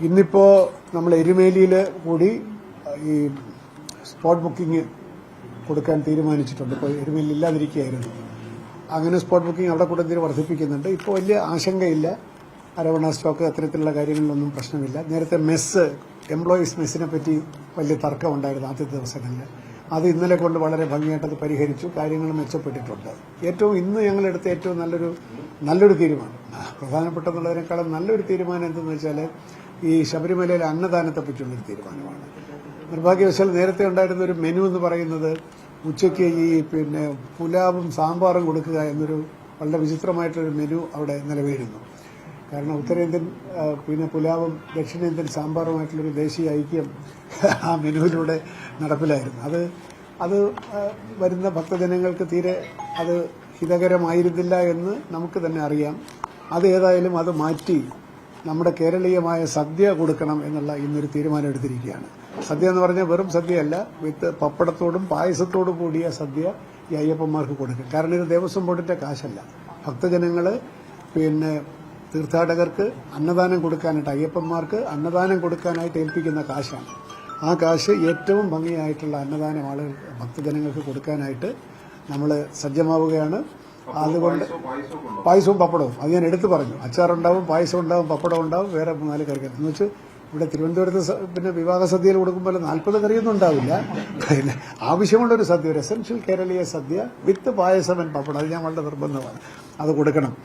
ഇന്നിപ്പോ നമ്മൾ എരുമേലിയിൽ കൂടി ഈ സ്പോട്ട് ബുക്കിംഗ് കൊടുക്കാൻ തീരുമാനിച്ചിട്ടുണ്ട്. ഇപ്പോൾ എരുമേലി ഇല്ലാതിരിക്കുകയായിരുന്നു. അങ്ങനെ സ്പോട്ട് ബുക്കിംഗ് അവിടെ കൂട്ടത്തിൽ വർദ്ധിപ്പിക്കുന്നുണ്ട്. ഇപ്പോൾ വലിയ ആശങ്കയില്ല. അരവണ സ്റ്റോക്ക് അത്തരത്തിലുള്ള കാര്യങ്ങളിലൊന്നും പ്രശ്നമില്ല. നേരത്തെ മെസ്സ് എംപ്ലോയീസ് മെസ്സിനെ പറ്റി വലിയ തർക്കമുണ്ടായിരുന്നു ആദ്യത്തെ ദിവസങ്ങളിൽ. അത് ഇന്നലെ കൊണ്ട് വളരെ ഭംഗിയായിട്ടത് പരിഹരിച്ചു. കാര്യങ്ങൾ മെച്ചപ്പെട്ടിട്ടുണ്ട്. ഏറ്റവും ഇന്ന് ഞങ്ങളെടുത്ത ഏറ്റവും നല്ലൊരു നല്ലൊരു തീരുമാനം. പ്രധാനപ്പെട്ടെന്നുള്ളതിനേക്കാളും നല്ലൊരു തീരുമാനം എന്തെന്ന് വെച്ചാൽ ഈ ശബരിമലയിലെ അന്നദാനത്തെ പറ്റിയുള്ളൊരു തീരുമാനമാണ്. നിർഭാഗ്യവശാൽ നേരത്തെ ഉണ്ടായിരുന്ന ഒരു മെനു എന്ന് പറയുന്നത് ഉച്ചയ്ക്ക് ഈ പിന്നെ പുലാവും സാമ്പാറും കൊടുക്കുക എന്നൊരു വളരെ വിചിത്രമായിട്ടൊരു മെനു അവിടെ നിലവിലിരുന്നു. കാരണം ഉത്തരേന്ത്യൻ പിന്നെ പുലാവും ദക്ഷിണേന്ത്യൻ സാമ്പാറുമായിട്ടുള്ളൊരു ദേശീയ ഐക്യം ആ മെനുവിലൂടെ നടപ്പിലായിരുന്നു. അത് അത് വരുന്ന ഭക്തജനങ്ങൾക്ക് തീരെ അത് ഹിതകരമായിരുന്നില്ല എന്ന് നമുക്ക് തന്നെ അറിയാം. അത് ഏതായാലും അത് മാറ്റി നമ്മുടെ കേരളീയമായ സദ്യ കൊടുക്കണം എന്നുള്ള ഇന്നൊരു തീരുമാനം എടുത്തിരിക്കുകയാണ്. സദ്യ എന്ന് പറഞ്ഞാൽ വെറും സദ്യയല്ല വിത്ത് പപ്പടത്തോടും പായസത്തോടും കൂടിയ സദ്യ ഈ അയ്യപ്പന്മാർക്ക് കൊടുക്കും. കാരണം ഇത് ദേവസ്വം ബോർഡിന്റെ കാശല്ല. ഭക്തജനങ്ങൾ പിന്നെ തീർത്ഥാടകർക്ക് അന്നദാനം കൊടുക്കാനായിട്ട് അയ്യപ്പന്മാർക്ക് അന്നദാനം കൊടുക്കാനായിട്ട് ഏൽപ്പിക്കുന്ന കാശാണ്. ആ കാശ് ഏറ്റവും ഭംഗിയായിട്ടുള്ള അന്നദാനം ആളുകൾ ഭക്തജനങ്ങൾക്ക് കൊടുക്കാനായിട്ട് നമ്മൾ സജ്ജമാവുകയാണ്. അതുകൊണ്ട് പായസവും പപ്പടവും. അത് ഞാൻ എടുത്തു പറഞ്ഞു. അച്ചാറുണ്ടാവും പായസം ഉണ്ടാവും പപ്പടം ഉണ്ടാവും വേറെ നാല് കറികൾ. എന്ന് വെച്ച് ഇവിടെ തിരുവനന്തപുരത്ത് പിന്നെ വിവാഹ സദ്യയിൽ കൊടുക്കുമ്പോൾ നാൽപ്പത് കറിയൊന്നും ഉണ്ടാവില്ല. പിന്നെ ആവശ്യമുള്ള ഒരു സദ്യ ഒരു എസൻഷ്യൽ കേരളീയ സദ്യ വിത്ത് പായസം ആൻഡ് പപ്പടം. അത് ഞാൻ വളരെ നിർബന്ധമാണ്. അത് കൊടുക്കണം.